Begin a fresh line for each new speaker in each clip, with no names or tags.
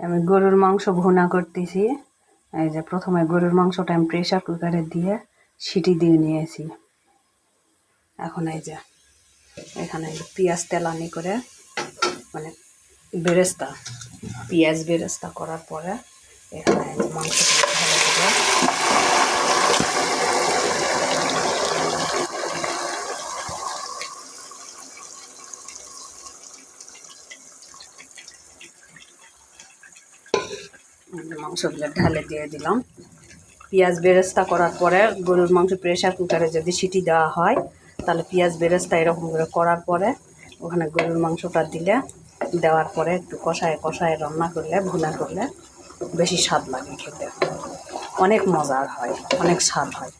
আমি গরুর মাংস ভুনা করতেছি। এই যে প্রথমে গরুর মাংসটা আমি প্রেশার কুকারে দিয়ে সিটি দিয়ে নিয়েছি। এখন এই যে, এখানে পেঁয়াজ তেলানি করে মানে বেরেস্তা, পেঁয়াজ বেরেস্তা করার পরে এখানে এই যে মাংসটা ঢেলে দেবো মাংসগুলো ঢালে দিয়ে দিলাম। পেঁয়াজ বেরেস্তা করার পরে গরুর মাংস প্রেশার কুকারে যদি সিটি দেওয়া হয়, তাহলে পেঁয়াজ বেরেস্তা এরকম করে করার পরে ওখানে গরুর মাংসটা দিলে, দেওয়ার পরে একটু কষায় কষায় রান্না করলে, ভুনা করলে বেশি স্বাদ লাগে খেতে। অনেক মজার হয়, অনেক স্বাদ হয়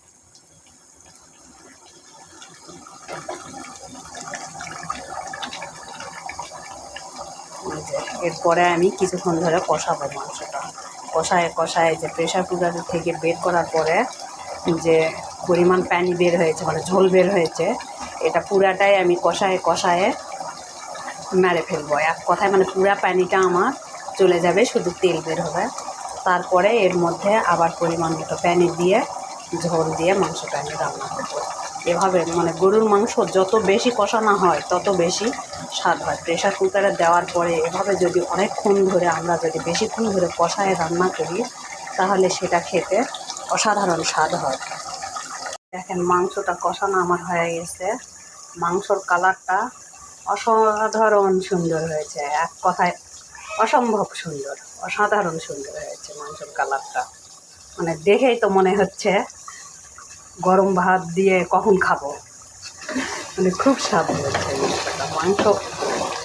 এই যে এরপরে আমি কিছুক্ষণ ধরে কষাবো মাংসটা। কষায় কষায় যে প্রেশার কুকার থেকে বের করার পরে যে পরিমাণ পানি বের হয়েছে মানে ঝোল বের হয়েছে, এটা পুরাটাই আমি কষায় কষায় মেরে ফেলব। এক কথায় মানে পুরা পানিটা আমার চলে যাবে, শুধু তেল বের হবে। তারপরে এর মধ্যে আবার পরিমাণ মতো পানি দিয়ে, ঝোল দিয়ে মাংসটা আমি রান্না করব। এভাবে মানে গরুর মাংস যত বেশি কষানো হয়, তত বেশি স্বাদ হয়। প্রেশার কুকারে দেওয়ার পরে এভাবে যদি অনেকক্ষণ ধরে আমরা যদি বেশিক্ষণ ধরে কষায় রান্না করি, তাহলে সেটা খেতে অসাধারণ স্বাদ হয়। দেখেন মাংসটা কষানো আমার হয়ে গেছে। মাংসর কালারটা অসাধারণ সুন্দর হয়েছে। এক কথায় অসম্ভব সুন্দর, অসাধারণ সুন্দর হয়েছে মাংসর কালারটা। মানে দেখেই তো মনে হচ্ছে গরম ভাত দিয়ে কখন খাব? মানে খুব স্বাদ হয়েছে মাংস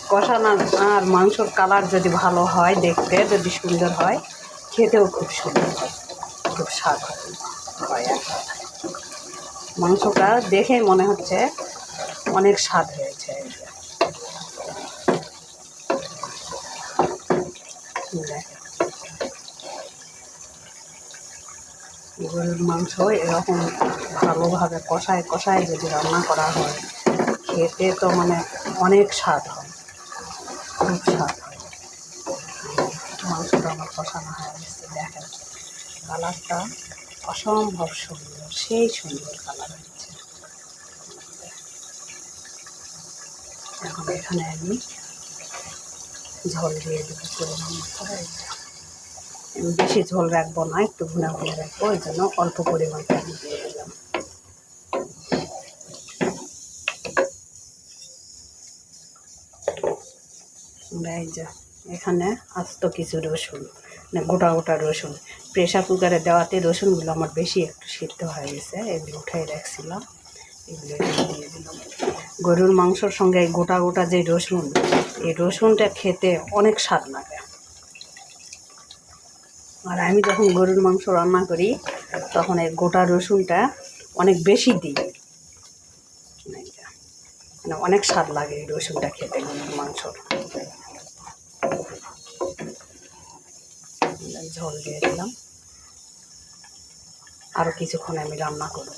কষানো আর মাংসর কালার যদি ভালো হয় দেখতে, যদি সুন্দর হয়, খেতেও খুব সুন্দর হয়। খুব স্বাদ হয় মাংসটা দেখে মনে হচ্ছে অনেক স্বাদ হয়েছে গরুর মাংস এরকম ভালোভাবে কষায় কষায় যদি রান্না করা হয়, খেতে তো মানে অনেক স্বাদ হয়, খুব স্বাদ হয়। মাংসটা আমার কষানো হয়ে গেছে, দেখেন। কালারটা অসম্ভব সুন্দর, সেই সুন্দর কালার হচ্ছে এখন এখানে আমি ঝোল দিয়ে দেবো পরিমাণ মতো। আমি বেশি ঝোল রাখব না, একটু ঘুনা ভুনা রাখব, ওই জন্য অল্প পরিমাণ পানি দিয়ে দিলাম। এই এখানে আস্ত কিছু রসুন মানে গোটা গোটা রসুন প্রেশার কুকারে দেওয়াতে রসুনগুলো আমার বেশি একটু সিদ্ধ হয়ে গেছে, এগুলো উঠাই রাখছিলাম, এগুলো দিয়ে দিলাম। গরুর মাংসর সঙ্গে গোটা গোটা যে রসুন, এই রসুনটা খেতে অনেক স্বাদ লাগে। আর আমি যখন গরুর মাংস রান্না করি, তখন এই গোটা রসুনটা অনেক বেশি দিই। মানে অনেক স্বাদ লাগে এই রসুনটা খেতে, গরুর মাংসর। ঝোল দিয়ে দিলাম। আরও কিছুক্ষণ আমি রান্না করব।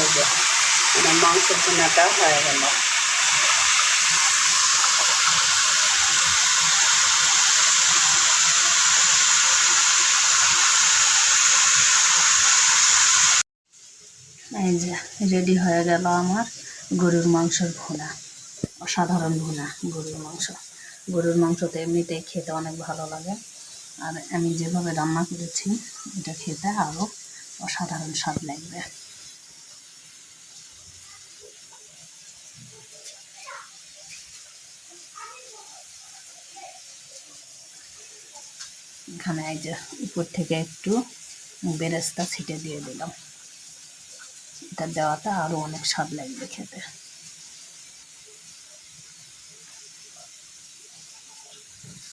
এই যে মাংসের ভুনাটা হয়ে গেল। এই যে রেডি হয়ে গেল আমার গরুর মাংসের ভুনা। অসাধারণ ভুনা, গরুর মাংস। গরুর মাংস তো এমনিতেই খেতে অনেক ভালো লাগে। আর আমি যেভাবে রান্না করেছি, এটা খেতে আরও অসাধারণ স্বাদ লাগবে। এখানে এই যে উপর থেকে একটু বেরেস্তা ছিটে দিয়ে দিলাম। এটা দেওয়াটা আরও অনেক স্বাদ লাগবে খেতে।